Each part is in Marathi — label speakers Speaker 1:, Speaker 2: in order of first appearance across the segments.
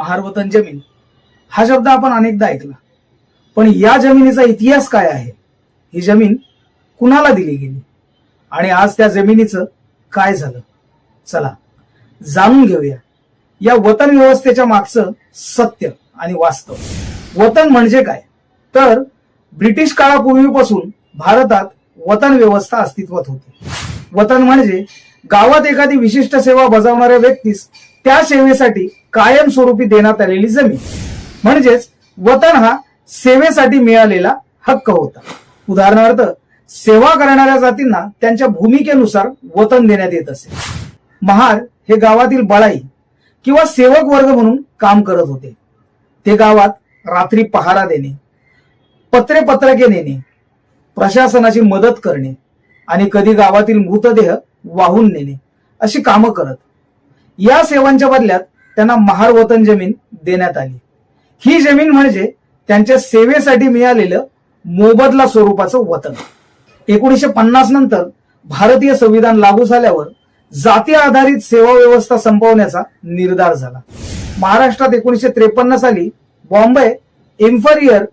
Speaker 1: महारवतन जमीन. हा शब्द आपण अनेकदा ऐकला. पण या जमिनीचा इतिहास काय आहे? ही जमीन कुणाला दिली गेली? आणि आज त्या जमिनीचं काय झालं? चला जाणून घेऊया. या वतन व्यवस्थेच्या मागचं सत्य आणि वास्तव. वतन म्हणजे काय? तर ब्रिटिश काळापूर्वीपासून भारतात वतन व्यवस्था अस्तित्वात होती. वतन म्हणजे गावात एखादी विशिष्ट सेवा बजावणाऱ्या व्यक्तीस त्या सेवेसाठी कायमस्वरूपी देण्यात आलेली जमीन. म्हणजेच वतन हा सेवेसाठी मिळालेला हक्क होता. उदाहरणार्थ सेवा करणाऱ्या जातींना त्यांच्या भूमिकेनुसार वतन देण्यात येत असे. महार हे गावातील बळाई किंवा सेवक वर्ग म्हणून काम करत होते. ते गावात रात्री पहारा देणे पत्रे पत्रके नेणे प्रशासनाची मदत करणे आणि कधी गावातील मृतदेह वाहून नेणे अशी कामं करत. या सेवांच्या बदल्यात त्यांना महार वतन जमीन देण्यात आली. ही जमीन म्हणजे त्यांच्या सेवेसाठी मिळालेलं मोबदला स्वरूपाचं वतन. एकोणीशे पन्नास नंतर भारतीय संविधान लागू झाल्यावर जाती आधारित सेवा व्यवस्था संपवण्याचा निर्धार झाला. महाराष्ट्रात एकोणीसशे त्रेपन्न साली Bombay inferior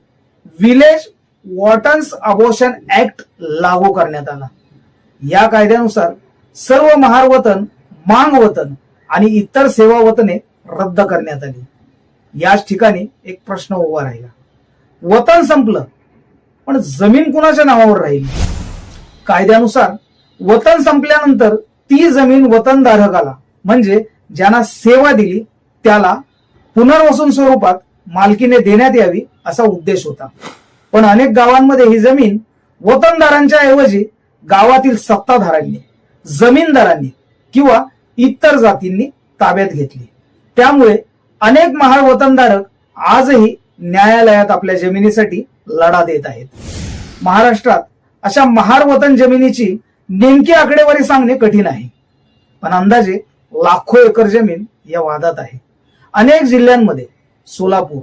Speaker 1: village watans abolition act लागू करण्यात आला. या कायद्यानुसार सर्व महार वतन मांग वतन आणि इतर सेवा वतने रद्द करण्यात आली. याच ठिकाणी एक प्रश्न उभा राहिला. वतन संपलं पण जमीन कुणाच्या नावावर राहील? कायद्यानुसार वतन संपल्यानंतर ती जमीन वतनधारकाला म्हणजे ज्यांना सेवा दिली त्याला पुनर्वसन स्वरूपात मालकीने देण्यात यावी असा उद्देश होता. पण अनेक गावांमध्ये ही जमीन वतनदारांच्या ऐवजी गावातील सत्ताधारांनी जमीनदारांनी किंवा इतर जातींनी ताब्यात घेतली. त्यामुळे अनेक महार वतनधारक आजही न्यायालयात आपल्या जमिनीसाठी लढा देत आहेत. महाराष्ट्रात अशा महार वतन जमिनीची नेमकी आकडेवारी सांगणे कठीण आहे. पण अंदाजे लाखो एकर जमीन या वादात आहे. अनेक जिल्ह्यांमध्ये सोलापूर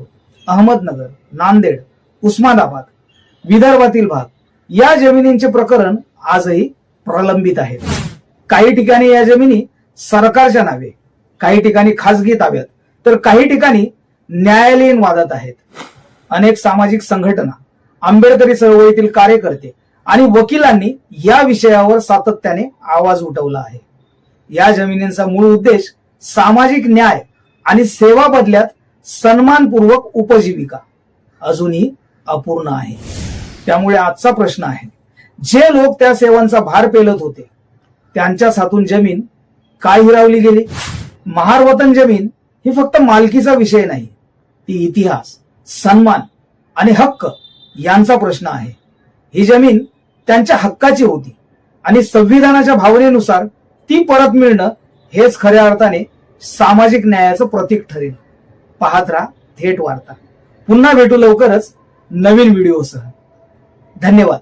Speaker 1: अहमदनगर नांदेड उस्मानाबाद विदर्भातील भाग या जमिनींचे प्रकरण आजही प्रलंबित आहेत. काही ठिकाणी या जमिनी सरकारच्या नावे काही ठिकाणी खासगी ताब्यात तर काही ठिकाणी न्यायालयीन वादात आहेत. अनेक सामाजिक संघटना आंबेडकरी चळवळीतील कार्यकर्ते आणि वकिलांनी या विषयावर सातत्याने आवाज उठवला आहे. या जमिनींचा मूळ उद्देश सामाजिक न्याय आणि सेवा बदल्यात सन्मानपूर्वक उपजीविका. अजूनही अपूर्ण आहे. त्यामुळे आजचा प्रश्न आहे जे लोक त्या सेवांचा भार पेलत होते त्यांच्याच हातून जमीन काय हिरावली गेली? महारवतन जमीन ही फक्त मालकीचा विषय नाही. ती इतिहास सन्मान आणि हक्क यांचा प्रश्न आहे. ही जमीन त्यांच्या हक्काची होती आणि संविधानाच्या भावनेनुसार ती परत मिळणं हेच खऱ्या अर्थाने सामाजिक न्यायाचं प्रतीक ठरेल. पाहत राहा थेट वार्ता. पुन्हा भेटू लवकरच नवीन व्हिडिओसह. धन्यवाद.